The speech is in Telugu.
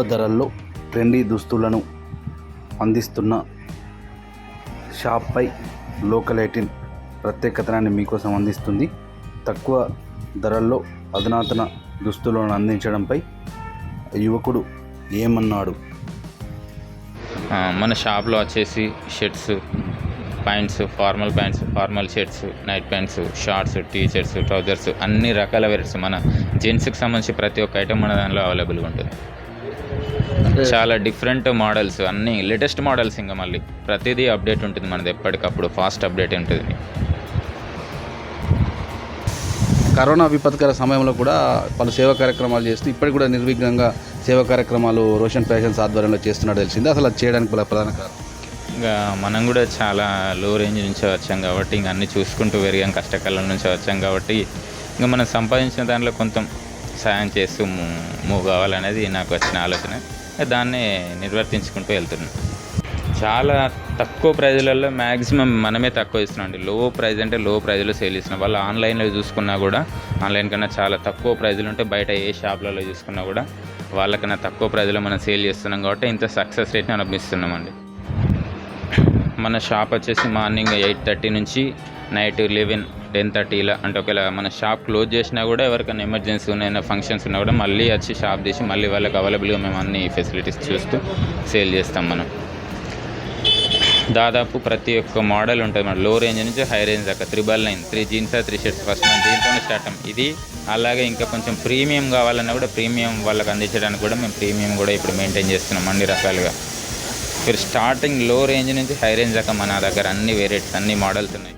తక్కువ ధరల్లో ట్రెండీ దుస్తులను అందిస్తున్న షాప్పై లోకల్ ఐటిన్ ప్రత్యేకతనాన్ని మీకోసం అందిస్తుంది. తక్కువ ధరల్లో అధునాతన దుస్తులను అందించడంపై యువకుడు ఏమన్నాడు? మన షాప్లో వచ్చేసి shirts pants formal pants formal shirts night pants shorts T shirts trousers అన్ని రకాల వెరైటీస్ మన జెంట్స్కి సంబంధించి ప్రతి ఒక్క ఐటెం మన దానిలో అవైలబుల్గా ఉంటుంది. చాలా డిఫరెంట్ మోడల్స్ అన్ని లేటెస్ట్ మోడల్స్ ఇంకా మళ్ళీ. ప్రతిదీ అప్డేట్ ఉంటుంది మనది ఎప్పటికప్పుడు ఫాస్ట్ అప్డేట్ ఉంటుంది. కరోనా విపత్కర సమయంలో కూడా పలు సేవా కార్యక్రమాలు చేస్తూ ఇప్పటికి కూడా నిర్విఘ్నంగా సేవా కార్యక్రమాలు రోషన్ ఫ్యాషన్స్ ఆధ్వర్యంలో చేస్తున్నాడు తెలిసింది. అసలు అది చేయడానికి ప్రధాన కారణం? ఇంకా మనం కూడా చాలా లో రేంజ్ నుంచి వచ్చాం కాబట్టి ఇంక అన్ని చూసుకుంటూ పెరిగాం కష్టకాలం నుంచి వచ్చాం కాబట్టి ఇంకా మనం సంపాదించిన దాంట్లో కొంత సాయం చేస్తూ మూ- మూవ్ కావాలనేది నాకు వచ్చిన ఆలోచన. దాన్ని నిర్వర్తించుకుంటూ వెళ్తున్నాం చాలా తక్కువ ప్రైజ్లలో మ్యాక్సిమం మనమే తక్కువ ఇస్తున్నాం లో ప్రైజ్ అంటే లో ప్రైజ్లో సేల్ ఇస్తున్నాం వాళ్ళు ఆన్లైన్లో చూసుకున్నా కూడా ఆన్లైన్ కన్నా చాలా తక్కువ ప్రైజ్లు ఉంటే బయట ఏ షాప్లలో చూసుకున్నా కూడా వాళ్ళకన్నా తక్కువ ప్రైజ్లో మనం సేల్ చేస్తున్నాం కాబట్టి ఇంత సక్సెస్ రేట్ని అనిపిస్తున్నామండి మన షాప్ వచ్చేసి మార్నింగ్ ఎయిట్ థర్టీ నుంచి నైట్ లెవెన్ టెన్ థర్టీలా అంటే ఒకవేళ మన షాప్ క్లోజ్ చేసినా కూడా ఎవరికైనా ఎమర్జెన్సీ ఉన్నాయన్నా ఫంక్షన్స్ ఉన్నా కూడా మళ్ళీ వచ్చి షాప్ తీసి మళ్ళీ వాళ్ళకి అవైలబుల్గా మేము అన్ని ఫెసిలిటీస్ చూస్తూ సేల్ చేస్తాం మనం. దాదాపు ప్రతి ఒక్క మోడల్ ఉంటుంది మన లో రేంజ్ నుంచి హై రేంజ్ దాకా triple nine three jeans three shirts first మనం దీంతోనే స్టార్ట్ ఇది అలాగే ఇంకా కొంచెం ప్రీమియం కావాలన్నా కూడా ప్రీమియం వాళ్ళకి అందించడానికి కూడా మేము ప్రీమియం కూడా ఇప్పుడు మెయింటైన్ చేస్తున్నాం అన్ని రకాలుగా. మీరు స్టార్టింగ్లో రేంజ్ నుంచి హై రేంజ్ దాకా మన దగ్గర అన్ని వేరియట్స్ అన్ని మోడల్స్ ఉన్నాయి.